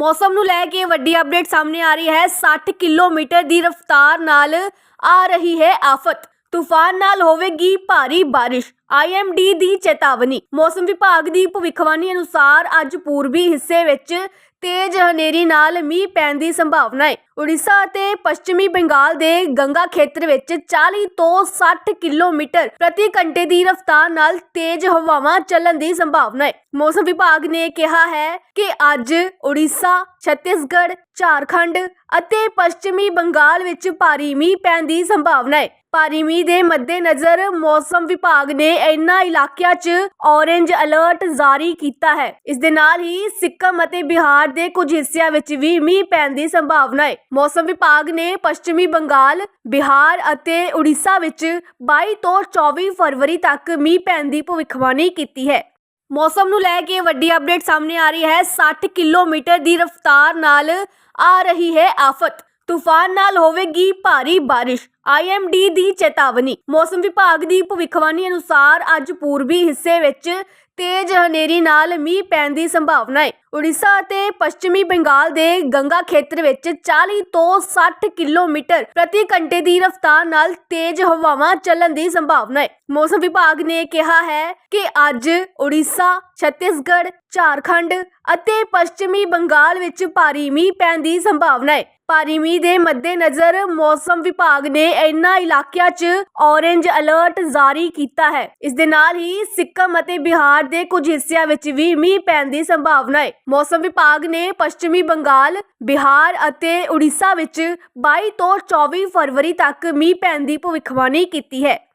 ਮੌਸਮ ਨੂੰ ਲੈ ਕੇ ਵੱਡੀ ਅਪਡੇਟ ਸਾਹਮਣੇ ਆ ਰਹੀ ਹੈ। 60 ਕਿਲੋਮੀਟਰ ਦੀ ਰਫ਼ਤਾਰ ਨਾਲ ਆ ਰਹੀ ਹੈ ਆਫਤ। ਤੂਫਾਨ ਨਾਲ ਹੋਵੇਗੀ ਭਾਰੀ ਬਾਰਿਸ਼। ਆਈਐਮਡੀ ਦੀ ਚੇਤਾਵਨੀ। ਮੌਸਮ ਵਿਭਾਗ ਦੀ ਭਵਿੱਖਬਾਣੀ ਅਨੁਸਾਰ ਅੱਜ ਪੂਰਬੀ ਹਿੱਸੇ ਵਿੱਚ ਤੇਜ਼ ਹਨੇਰੀ ਨਾਲ ਮੀਂਹ ਪੈਣ ਦੀ ਸੰਭਾਵਨਾ ਹੈ। ਉੜੀਸਾ ਅਤੇ ਪੱਛਮੀ ਬੰਗਾਲ ਦੇ ਗੰਗਾ ਖੇਤਰ ਵਿੱਚ 40 ਤੋਂ 60 ਕਿਲੋਮੀਟਰ ਪ੍ਰਤੀ ਘੰਟੇ ਦੀ ਰਫ਼ਤਾਰ ਨਾਲ ਤੇਜ਼ ਹਵਾਵਾਂ ਚੱਲਣ ਦੀ ਸੰਭਾਵਨਾ ਹੈ। ਮੌਸਮ ਵਿਭਾਗ ਨੇ ਕਿਹਾ ਹੈ ਕਿ ਅੱਜ ਉੜੀਸਾ, ਛੱਤੀਸਗੜ੍ਹ, ਝਾਰਖੰਡ ਅਤੇ ਪੱਛਮੀ ਬੰਗਾਲ ਵਿੱਚ ਭਾਰੀ ਮੀਂਹ ਪੈਣ ਦੀ ਸੰਭਾਵਨਾ ਹੈ। ਭਾਰੀ ਮੀਂਹ ਦੇ ਮੱਦੇਨਜ਼ਰ ਮੌਸਮ ਵਿਭਾਗ ਨੇ ਇਨ੍ਹਾਂ ਇਲਾਕਿਆਂ 'ਚ ਔਰੇਂਜ ਅਲਰਟ ਜਾਰੀ ਕੀਤਾ ਹੈ। ਇਸ ਦੇ ਨਾਲ ਹੀ ਸਿੱਕਮ ਅਤੇ ਬਿਹਾਰ ਦੇ ਕੁਝ ਹਿੱਸਿਆਂ ਵਿੱਚ ਵੀ ਮੀਂਹ ਪੈਣ ਦੀ ਸੰਭਾਵਨਾ ਹੈ। ਮੌਸਮ ਵਿਭਾਗ ਨੇ ਪੱਛਮੀ ਬੰਗਾਲ, ਬਿਹਾਰ ਅਤੇ ਉੜੀਸਾ ਵਿੱਚ 22 ਤੋਂ 24 ਫਰਵਰੀ ਤੱਕ ਮੀਂਹ ਪੈਣ ਦੀ ਭਵਿੱਖਬਾਣੀ ਕੀਤੀ ਹੈ। ਮੌਸਮ ਨੂੰ ਲੈ ਕੇ ਵੱਡੀ ਅਪਡੇਟ ਸਾਹਮਣੇ ਆ ਰਹੀ ਹੈ। 60 ਕਿਲੋਮੀਟਰ ਦੀ ਰਫ਼ਤਾਰ ਨਾਲ ਆ ਰਹੀ ਹੈ ਆਫਤ। ਤੂਫਾਨ ਨਾਲ ਹੋਵੇਗੀ ਭਾਰੀ ਬਾਰਿਸ਼। ਆਈਐਮਡੀ ਦੀ ਚੇਤਾਵਨੀ। ਮੌਸਮ ਵਿਭਾਗ ਦੀ ਭਵਿੱਖਬਾਣੀ ਅਨੁਸਾਰ ਅੱਜ ਪੂਰਬੀ ਹਿੱਸੇ ਵਿੱਚ ਤੇਜ਼ ਹਨੇਰੀ ਨਾਲ ਮੀਂਹ ਪੈਣ ਦੀ ਸੰਭਾਵਨਾ ਹੈ। ਉੜੀਸਾ ਅਤੇ ਪੱਛਮੀ ਬੰਗਾਲ ਦੇ ਗੰਗਾ ਖੇਤਰ ਵਿੱਚ 40 ਤੋਂ 60 ਕਿਲੋਮੀਟਰ ਪ੍ਰਤੀ ਘੰਟੇ ਦੀ ਰਫ਼ਤਾਰ ਨਾਲ ਤੇਜ਼ ਹਵਾਵਾਂ ਚੱਲਣ ਦੀ ਸੰਭਾਵਨਾ ਹੈ। ਮੌਸਮ ਵਿਭਾਗ ਨੇ ਕਿਹਾ ਹੈ ਕਿ ਅੱਜ ਉੜੀਸਾ, ਛੱਤੀਸਗੜ੍ਹ, ਝਾਰਖੰਡ ਅਤੇ ਪੱਛਮੀ ਬੰਗਾਲ ਵਿੱਚ ਭਾਰੀ ਮੀਂਹ ਪੈਣ ਦੀ ਸੰਭਾਵਨਾ ਹੈ। ਭਾਰੀ ਮੀਂਹ ਦੇ ਮੱਦੇਨਜ਼ਰ ਮੌਸਮ ਵਿਭਾਗ ਨੇ ਇਨ੍ਹਾਂ ਇਲਾਕਿਆਂ 'ਚ ਔਰੇਂਜ ਅਲਰਟ ਜਾਰੀ ਕੀਤਾ ਹੈ। ਇਸ ਦੇ ਨਾਲ ਹੀ ਸਿੱਕਮ ਅਤੇ ਬਿਹਾਰ ਦੇ ਕੁਝ ਹਿੱਸਿਆਂ ਵਿੱਚ ਵੀ ਮੀਂਹ ਪੈਣ ਦੀ ਸੰਭਾਵਨਾ ਹੈ। ਮੌਸਮ ਵਿਭਾਗ ਨੇ ਪੱਛਮੀ ਬੰਗਾਲ, ਬਿਹਾਰ ਅਤੇ ਉੜੀਸਾ ਵਿੱਚ 22 ਤੋਂ 24 ਫਰਵਰੀ ਤੱਕ ਮੀਂਹ ਪੈਣ ਦੀ ਭਵਿੱਖਬਾਣੀ ਕੀਤੀ ਹੈ।